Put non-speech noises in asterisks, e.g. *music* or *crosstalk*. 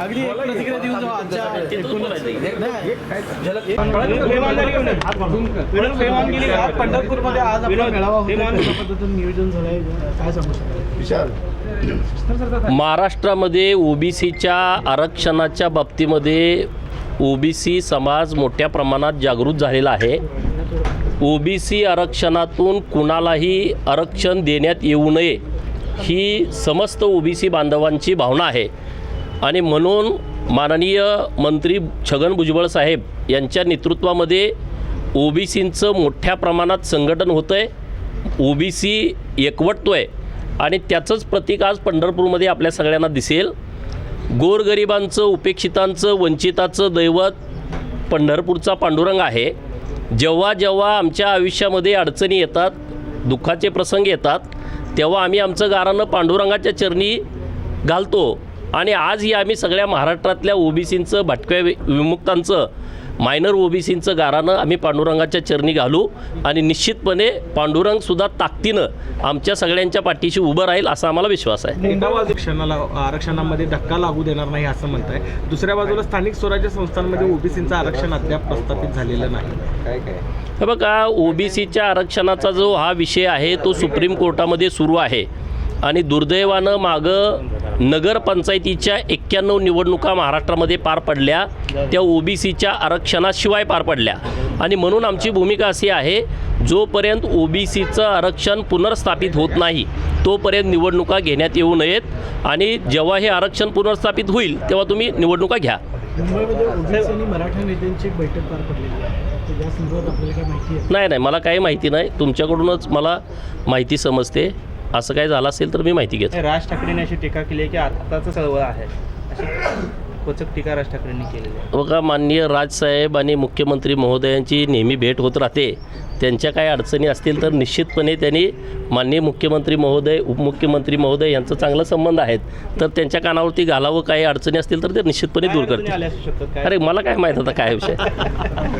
अगदी एक प्रतिक्रिया देऊन जाऊ आजच्या एकूणच विनोद आज पंढरपूरमध्ये आज आपला मेळावा होता कशा पद्धतीनं नियोजन झालंय. काय सांगू शकता? महाराष्ट्रामध्ये ओबीसीच्या आरक्षणाच्या बाबतीमध्ये ओबीसी समाज मोठ्या प्रमाणात जागृत झालेला आहे. ओबीसी आरक्षणातून कुणालाही आरक्षण देण्यात येऊ नये. ही समस्त ओबीसी बांधवांची भावना आहे. आणि म्हणून माननीय मंत्री छगन भुजबळ साहेब यांच्या नेतृत्वामध्ये ओबीसींचं मोठ्या प्रमाणात संघटन होतं आहे ओबीसी एकवटतो आहे आणि त्याचंच प्रतीक आज पंढरपूरमध्ये आपल्या सगळ्यांना दिसेल. गोरगरिबांचं उपेक्षितांचं वंचिताचं दैवत पंढरपूरचा पांडुरंग आहे. जेव्हा जेव्हा आमच्या आयुष्यामध्ये अडचणी येतात दुःखाचे प्रसंग येतात तेव्हा आम्ही आमचं गारानं पांडुरंगाच्या चरणी घालतो. आणि आजही आम्ही सगळ्या महाराष्ट्रातल्या ओबीसींचं भटक्या विमुक्तांचं मायनर ओबीसींचं गारानं आम्ही पांडुरंगाच्या चरणी घालू आणि निश्चितपणे पांडुरंगसुद्धा ताकदीनं आमच्या सगळ्यांच्या पाठीशी उभं राहील असा आम्हाला विश्वास आहे. एका आरक्षणामध्ये धक्का लागू देणार नाही असं म्हणताय. दुसऱ्या बाजूला स्थानिक स्वराज्य संस्थांमध्ये ओबीसीचं आरक्षण अद्याप प्रस्थापित झालेलं नाही. हे बघा ओबीसीच्या आरक्षणाचा जो हा विषय आहे तो सुप्रीम कोर्टामध्ये सुरू आहे. आणि दुर्दैवानं मागं नगरपंचायतीच्या एक्क्याण्णव निवडणुका महाराष्ट्रामध्ये पार पडल्या. त्या ओबीसीच्या आरक्षणाशिवाय पार पडल्या. आणि म्हणून आमची भूमिका अशी आहे जोपर्यंत ओबीसीचं आरक्षण पुनर्स्थापित होत नाही तोपर्यंत निवडणुका घेण्यात येऊ नयेत. आणि जेव्हा हे आरक्षण पुनर्स्थापित होईल तेव्हा तुम्ही निवडणुका घ्या. नाही नाही मला काही माहिती नाही. तुमच्याकडूनच मला माहिती समजते. असं काही झालं असेल तर मी माहिती घेतो. राज ठाकरेंनी अशी टीका केली की आत्ताचं चळवळ आहे. अशी टीका राज ठाकरेंनी केलेली आहे. बघा माननीय राजसाहेब आणि मुख्यमंत्री महोदयांची नेहमी भेट होत राहते. त्यांच्या काही अडचणी असतील तर निश्चितपणे त्यांनी माननीय मुख्यमंत्री महोदय उपमुख्यमंत्री महोदय यांचं चांगला संबंध आहेत. तर त्यांच्या कानावरती घालावं काही अडचणी असतील तर ते निश्चितपणे दूर काय करतील. काय? अरे मला काय माहीत आता काय विषय? *laughs*